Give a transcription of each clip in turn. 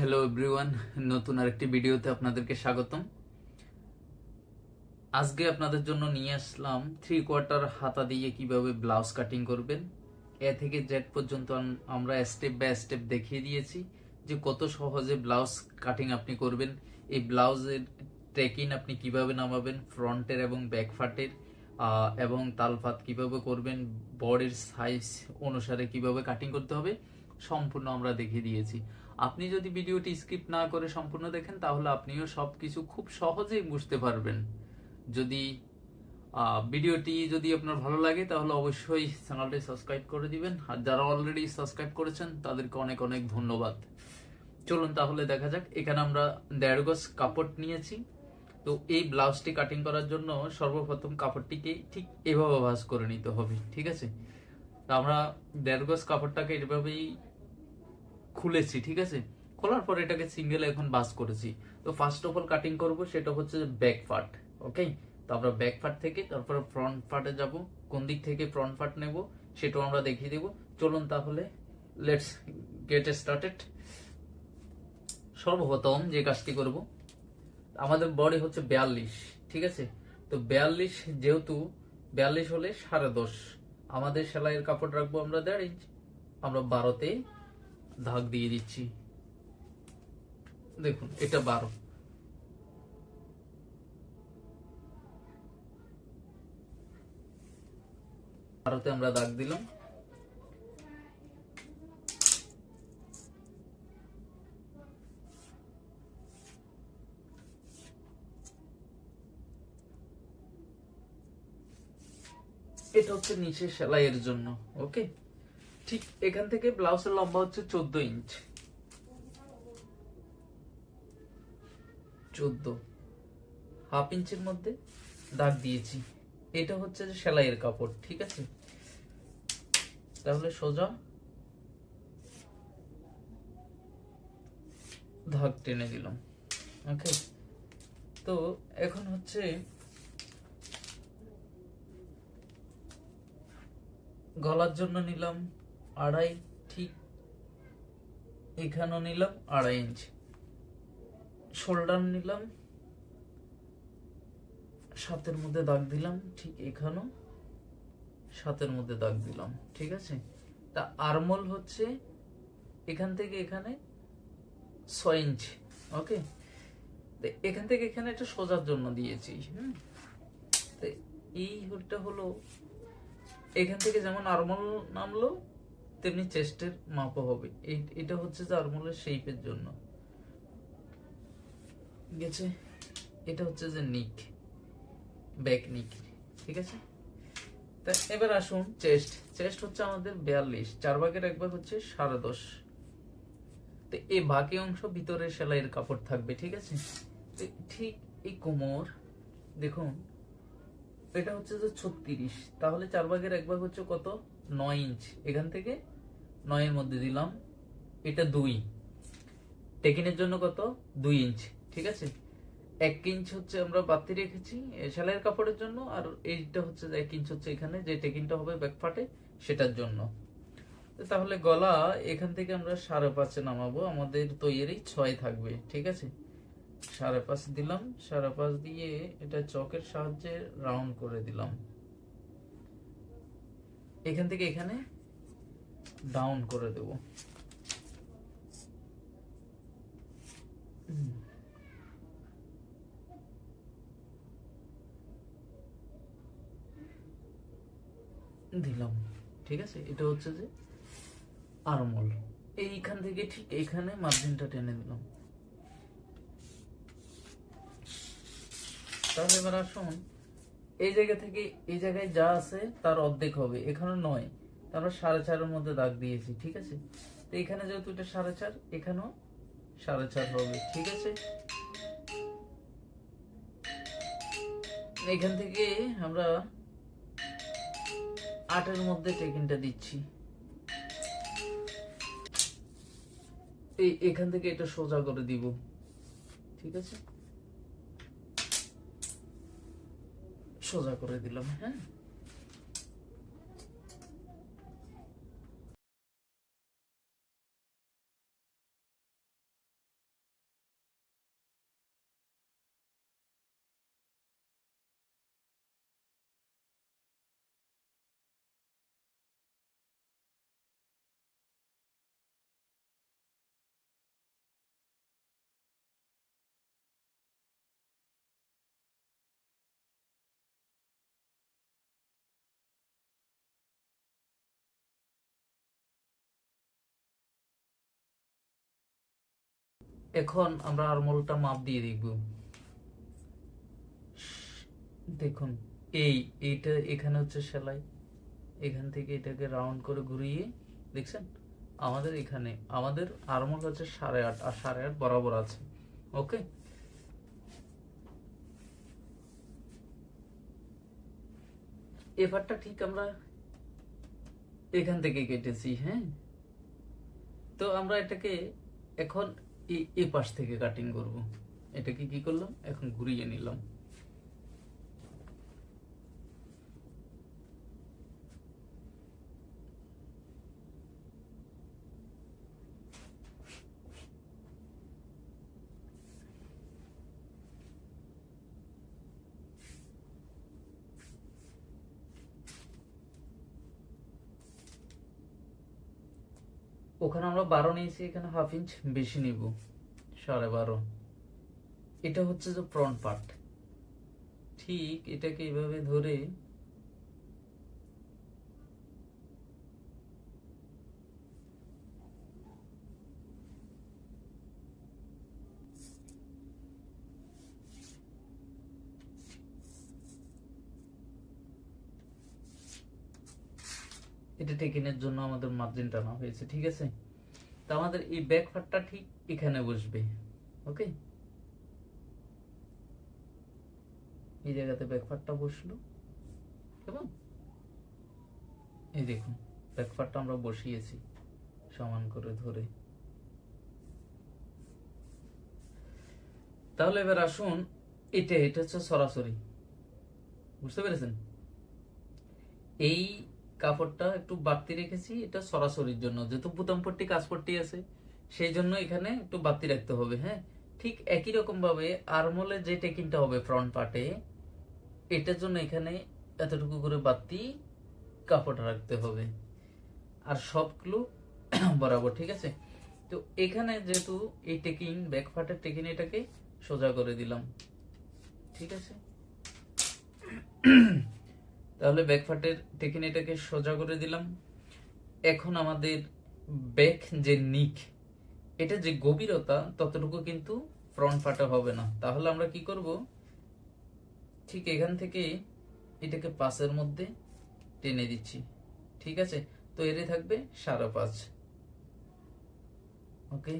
Hello everyone নতুন আরেকটি ভিডিওতে আপনাদেরকে স্বাগতম। আজকে আপনাদের জন্য নিয়ে আসলাম থ্রি কোয়ার্টার হাতা দিয়ে কীভাবে ব্লাউজ কাটিং করবেন। এ থেকে জেড পর্যন্ত আম- আমরা স্টেপ বাই স্টেপ দেখিয়ে দিয়েছি যে কত সহজে ব্লাউজ কাটিং আপনি করবেন। এই ব্লাউজের ট্রেকিং আপনি কীভাবে নামাবেন ফ্রন্টের এবং ব্যাক ফাটের আহ, এবং তালফাত কীভাবে করবেন বডির সাইজ অনুসারে কীভাবে কাটিং করতে হবে সম্পূর্ণ আমরা দেখিয়ে দিয়েছি। আপনি যদি ভিডিওটি স্কিপ না করে সম্পূর্ণ দেখেন, তাহলে আপনিও সব কিছু খুব সহজেই বুঝতে পারবেন। যদি ভিডিওটি যদি আপনার ভালো লাগে, তাহলে অবশ্যই চ্যানেলটি সাবস্ক্রাইব করে দিবেন। আর যারা অলরেডি সাবস্ক্রাইব করেছেন, তাদেরকে অনেক অনেক ধন্যবাদ। চলুন তাহলে দেখা যাক, এখানে আমরা দেড় গজ কাপড় নিয়েছি। তো এই ব্লাউজটি কাটিং করার জন্য সর্বপ্রথম কাপড়টিকে ঠিক এভাবে ভাঁজ করে নিতে হবে, ঠিক আছে? তো আমরা দেড় গজ কাপড়টাকে এভাবেই খুলেছি, ঠিক আছে? খোলার পর এটাকে সিঙ্গেল এখন বাস করেছি। তো ফার্স্ট অফ অল কাটিং করব সেটা হচ্ছে ব্যাক পার্ট ওকে তো আমরা ব্যাক পার্ট থেকে, তারপর ফ্রন্ট পার্টে যাব, কোন দিক থেকে ফ্রন্ট পার্ট নেব সেটাও আমরা দেখিয়ে দেব। চলুন তাহলে লেটস গেট স্টার্টেড সর্বপ্রথম যে কাজটি করব, আমাদের বডি হচ্ছে বিয়াল্লিশ, ঠিক আছে? তো বিয়াল্লিশ যেহেতু, বিয়াল্লিশ হলে সাড়ে দশ। আমাদের সেলাইয়ের কাপড় রাখব আমরা দেড় ইঞ্চ আমরা বারোতে দাগ দিয়ে দিচ্ছি। দেখুন, এটা বারো। বারোতে আমরা দাগ দিলাম। এটা হচ্ছে নিচে সেলাইয়ের জন্য, ওকে? ঠিক এখান থেকে ব্লাউজের লম্বা হচ্ছে চোদ্দ ইঞ্চ। চোদ্দ। হাফ ইঞ্চের মধ্যে দাগ দিয়েছি। এটা হচ্ছে যে সেলাইয়ের কাপড়, ঠিক আছে? তাহলে সোজা ধাগ টেনে দিলাম। ওকে তো এখন হচ্ছে গলার জন্য নিলাম আড়াই ঠিক এখানেও নিলাম আড়াই ইঞ্চ। শোল্ডার নিলাম। সাতের মধ্যে দাগ দিলাম, ঠিক এখানেও সাতের মধ্যে দাগ দিলাম, ঠিক আছে? তা আরমল হচ্ছে এখান থেকে এখানে ছয় ইঞ্চ, ওকে? এখান থেকে এখানে একটা সোজার জন্য দিয়েছি, হুম? এই হলটা হলো, এখান থেকে যেমন আরমল নামলো তেমনি চেস্টের মাপও হবে। এটা হচ্ছে যে শেপের জন্য। গেছে এটা হচ্ছে যে নিক ব্যাক নিক ঠিক আছে? তা এবার আসুন চেস্ট চেস্ট হচ্ছে আমাদের বিয়াল্লিশ, চার ভাগের এক ভাগ হচ্ছে সাড়ে দশ। তো এই বাকি অংশ ভিতরে সেলাইয়ের কাপড় থাকবে, ঠিক আছে? ঠিক এই কোমর, দেখুন, এটা হচ্ছে যে ছত্রিশ, তাহলে চার ভাগের এক ভাগ হচ্ছে কত? নয় ইঞ্চ। এখান থেকে নয়ের মধ্যে দিলাম। এটা দুই। টেকিনের জন্য কত? দুই ইঞ্চ। ঠিক আছে? এক ইঞ্চ হচ্ছে আমরা বাতি রেখেছি সেলাইয়ের কাপড়ের জন্য, আর এইটা হচ্ছে এক ইঞ্চ হচ্ছে এখানে, যে টেকিনটা হবে ব্যাক পার্টে সেটার জন্য। তাহলে গলা এখান থেকে আমরা সাড়ে পাঁচে নামাবো। আমাদের তৈরি ছয় থাকবে। ঠিক আছে? সাড়ে পাঁচ দিলাম। সাড়ে পাঁচ দিয়ে এটা চকের সাহায্যে রাউন্ড করে দিলাম। এখান থেকে এখানে ডাউন করে দেব। দিলাম। ঠিক আছে? এটা হচ্ছে যে আরমল। এইখান থেকে ঠিক এইখানে মার্জিনটা টেনে দিলাম। তাহলে এবার আসুন। এই জায়গা থেকে এই জায়গায় যা আছে তার অর্ধেক হবে। এখানে নয়। তারপর সাড়ে চারের মধ্যে দাগ দিয়েছি, ঠিক আছে? তো এখানে যেহেতু এটা সাড়ে চার, এখানেও সাড়ে চার হবে, ঠিক আছে? এখান থেকে আমরা আটের মধ্যে টেকিনটা দিচ্ছি। এই এখান থেকে এটা সোজা করে দিব, ঠিক আছে? সোজা করে দিলাম হ্যাঁ? এখন আমরা আরমোলটা মাপ দিয়ে দেখব। দেখুন, এই, এইটা এখানে হচ্ছে সেলাই। এখান থেকে এটাকে রাউন্ড করে ঘুরিয়ে, দেখছেন? আমাদের এখানে, আমাদের আরমোল হচ্ছে সাড়ে আট, আর সাড়ে আট বরাবর আছে। ওকে? এবারটা ঠিক আমরা এখান থেকে কেটেছি হ্যাঁ? তো আমরা এটাকে এখন এই পাশ থেকে কাটিং করব। এটাকে কি করলাম? এখন ঘুরিয়ে নিলাম। ওখানে আমরা বারো নিয়েছি, এখানে হাফ ইঞ্চ বেশি নিব, সাড়ে বারো। এটা হচ্ছে যে ফ্রন্ট পার্ট ঠিক এটাকে এইভাবে ধরে এটা টেকিনের জন্য আমাদের মার্জিন টানা হয়েছে, ঠিক আছে? তো আমাদের এই ব্যাক পার্টটা ঠিক এখানে বসবে ওকে এই জায়গাতে ব্যাক পার্টটা বসল, কেমন? এই দেখুন ব্যাক পার্টটা আমরা বসিয়েছি, সমান করে ধরে। তাহলে এবার আসুন, এটা এটা হচ্ছে সরাসরি, বুঝতে পেরেছেন? এই কাপড়টা একটু বাড়তি রেখেছি, এটা সরাসরির জন্য। যেহেতু বুতাম পট্টি কাজ পট্টি আছে, সেই জন্য এখানে একটু বাড়তি রাখতে হবে হ্যাঁ? ঠিক একই রকম ভাবে আরমোলে যে টেকিংটা হবে ফ্রন্ট পার্টে এটার জন্য এখানে এতটুকু করে বাড়তি কাপড় রাখতে হবে। আর সবগুলো বরাবর, ঠিক আছে? তো এখানে যেহেতু এই টেকিং ব্যাক পার্টের টেকিং এটাকে সোজা করে দিলাম। ঠিক আছে? তাহলে ব্যাক পার্টের টেকিন এটাকে সোজা করে দিলাম। এখন আমাদের ব্যাক যে নিক, এটা যে গভীরতা, ততটুকু কিন্তু ফ্রন্ট পার্টে হবে না। তাহলে আমরা কি করব? ঠিক এখান থেকে এটাকে পাশের মধ্যে টেনে দিচ্ছি। ঠিক আছে? তো এরে থাকবে সাড়ে পাঁচ। ওকে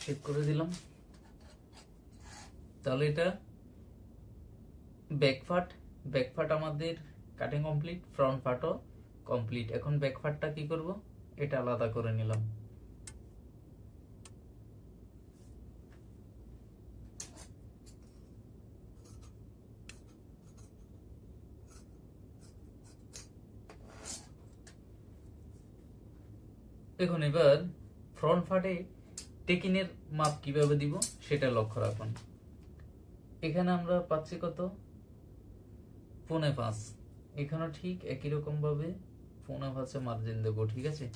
চেক করে দিলাম। তাহলে এটা ব্যাক পার্ট ব্যাক পার্ট আমাদের কাটিং কমপ্লিট ফ্রন্ট পার্টও কমপ্লিট এখন ব্যাক পার্টটা কি করব? এটা আলাদা করে নিলাম। দেখুন, এবার ফ্রন্ট পার্টে টেকিনের মাপ কীভাবে দিব সেটা লক্ষ্য রাখুন। এখানে আমরা পাচ্ছি কত? পৌনে পাঁচ এখানেও ঠিক একই রকম ভাবে পৌনে পাঁচে মার্জিন দেবো, ঠিক আছে?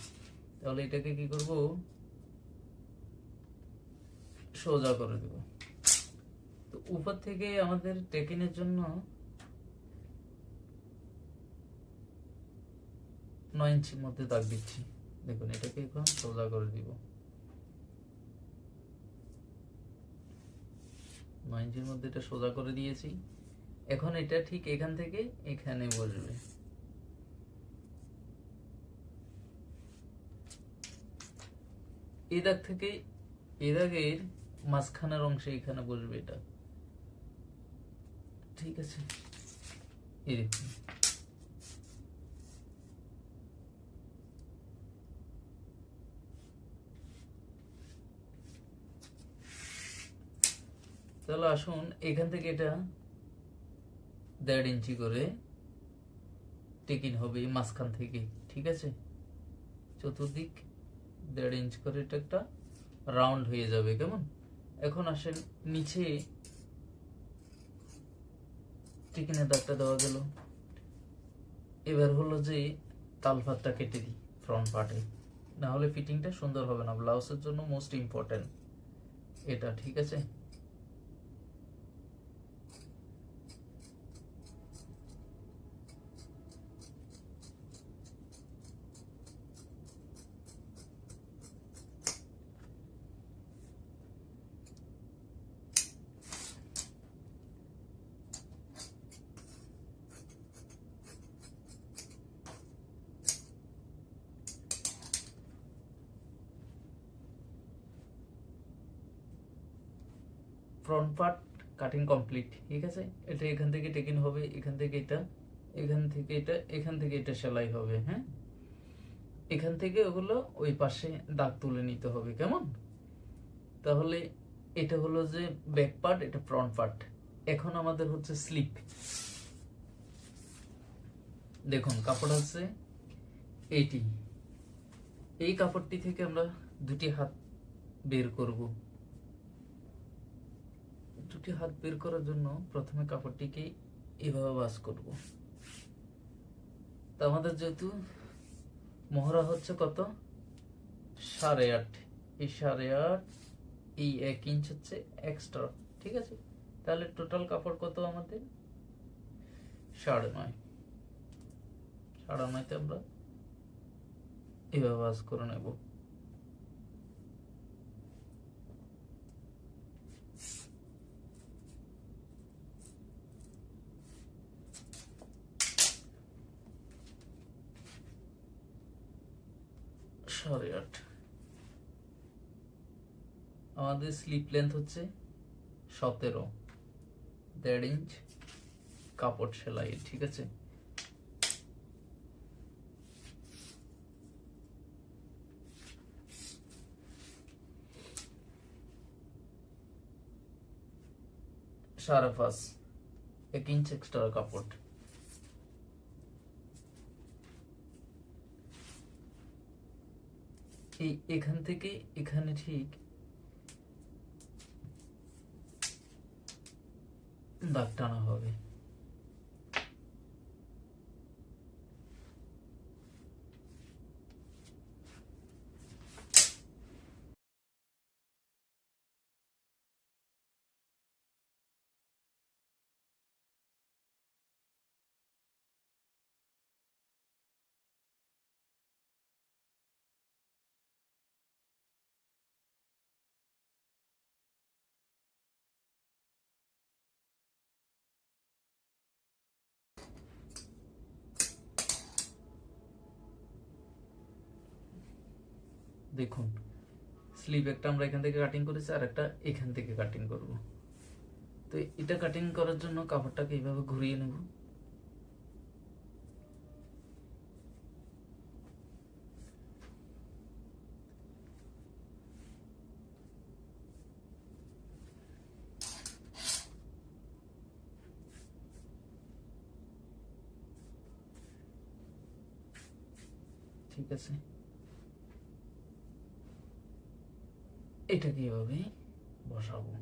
তাহলে এটাকে কি করব? সোজা করে দেব। তো উপর থেকে আমাদের টেকিনের জন্য নয় ইঞ্চির মধ্যে দাগ দিচ্ছি। দেখুন, এটাকে এখন সোজা করে দিব। নয় ইঞ্চির মধ্যে এটা সোজা করে দিয়েছি। এখন এটা ঠিক এখান থেকে এখানে বসবে। এই দাগ থেকে এই দাগের মাঝখানের অংশে এখানে বসবে এটা। ঠিক আছে? তাহলে আসুন এখান থেকে এটা দেড় ইঞ্চি করে টেকিন হবে মাঝখান থেকে, ঠিক আছে? চতুর্দিক দেড় ইঞ্চ করে এটা একটা রাউন্ড হয়ে যাবে, কেমন? এখন আসেন নিচে টিকিনের দাগটা দেওয়া গেল। এবার হলো যে তালফাতটা কেটে দিই ফ্রন্ট পার্টে না হলে ফিটিংটা সুন্দর হবে না ব্লাউজের জন্য মোস্ট ইম্পর্টেন্ট এটা, ঠিক আছে? ফ্রন্ট পার্ট কাটিং কমপ্লিট ঠিক আছে? এটা এখান থেকে টেকিং হবে, এখান থেকে এটা, এখান থেকে এটা, এখান থেকে এটা সেলাই হবে হ্যাঁ? এখান থেকে ওগুলো ওই পাশে দাগ তুলে নিতে হবে, কেমন? তাহলে এটা হলো যে ব্যাক পার্ট এটা ফ্রন্ট পার্ট এখন আমাদের হচ্ছে স্লিপ দেখুন, কাপড় আছে এইটি এই কাপড়টি থেকে আমরা দুটি হাত বের করব। দুটি হাত বের করার জন্য প্রথমে কাপড়টিকে এভাবে বাস করব। তা আমাদের যেহেতু মহড়া হচ্ছে কত? সাড়ে আট। এই সাড়ে আট, এই এক ইঞ্চ হচ্ছে এক্সট্রা ঠিক আছে? তাহলে টোটাল কাপড় কত আমাদের? সাড়ে নয়। সাড়ে নয়তে আমরা এভাবে বাস করে নেব। সাড়ে আমাদের স্লিপ লেন্থ হচ্ছে সতেরো। দেড় ইঞ্চ কাপড় সেলাই, ঠিক আছে? পাঁচ এক ইঞ্চ এক্সট্রা কাপড়। এই এখান থেকে এখানে ঠিক। দাগ টানা হবে। দেখুন স্লিভ একটা আমরা এখান থেকে কাটিং করেছি, আর একটা এখান থেকে কাটিং করব। তো এটা কাটিং করার জন্য কাপড়টাকে এইভাবে ঘুরিয়ে নেব। ঠিক আছে? এটাকে এভাবে বসাবো?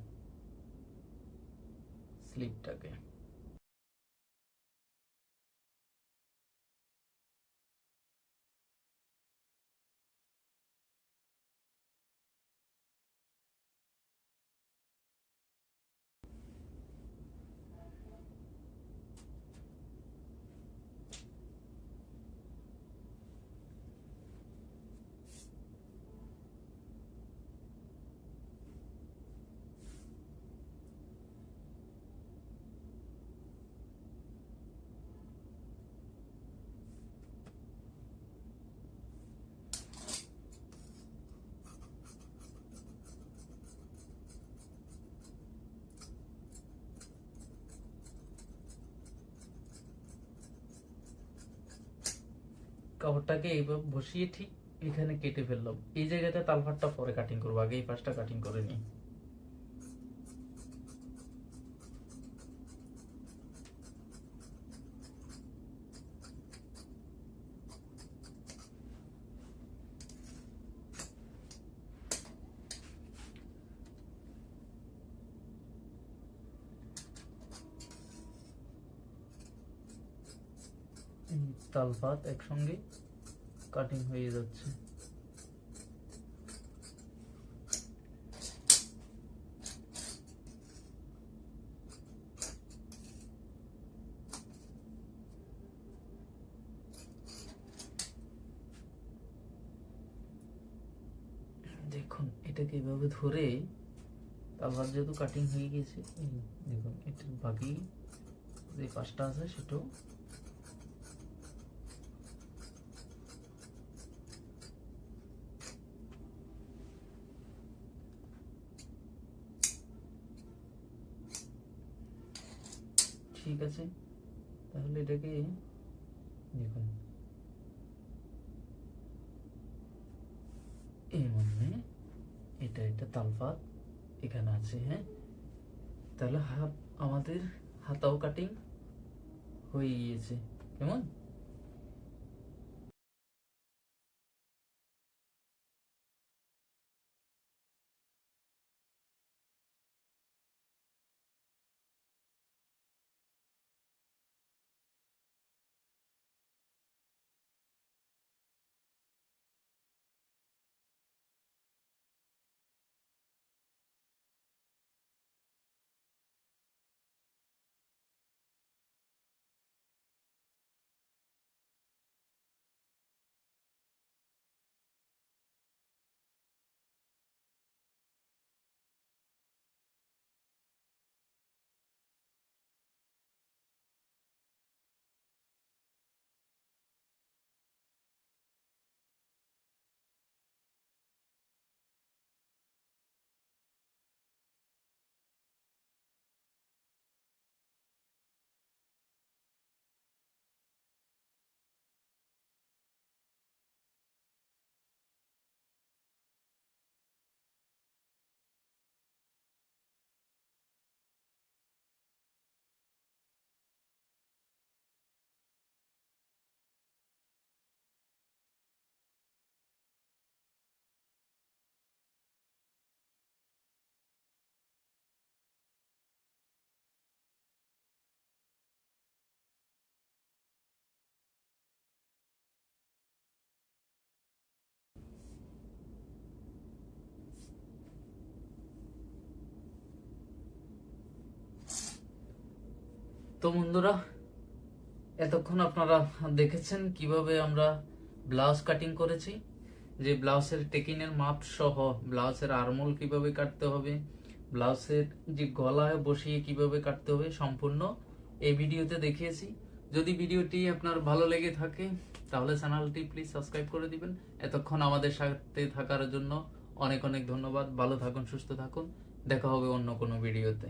স্লিপটাকে কাপড়টাকে এইভাবে বসিয়ে ঠিক এখানে কেটে ফেললাম। এই জায়গাটা তালফাটটা পরে কাটিং করব, আগে এই পাশটা কাটিং করে নিই। এই তালপাত একসঙ্গে কাটিং হয়ে যাচ্ছে। দেখুন এটাকে এভাবে ধরে তালপাত যেহেতু কাটিং হয়ে গেছে দেখুন, এটার বাকি যে পাশটা আছে সেটাও ঠিক আছে? তাহলে এটাকে দেখুন। এই মানে এটা এটা তালপাত এখানে আছে হ্যাঁ? তাহলে হাফ আমাদের হাতাও কাটিং হয়ে গিয়েছে। কেমন? তো বন্ধুরা, এতক্ষণ আপনারা দেখেছেন কীভাবে আমরা ব্লাউজ কাটিং করেছি, যে ব্লাউজের টেকিনের মাপ সহ, ব্লাউজের আরমোল কীভাবে কাটতে হবে, ব্লাউজের যে গলায় বসিয়ে কীভাবে কাটতে হবে, সম্পূর্ণ এই ভিডিওতে দেখিয়েছি। যদি ভিডিওটি আপনার ভালো লেগে থাকে, তাহলে চ্যানেলটি প্লিজ সাবস্ক্রাইব করে দিবেন। এতক্ষণ আমাদের সাথে থাকার জন্য অনেক অনেক ধন্যবাদ। ভালো থাকুন, সুস্থ থাকুন। দেখা হবে অন্য কোনো ভিডিওতে।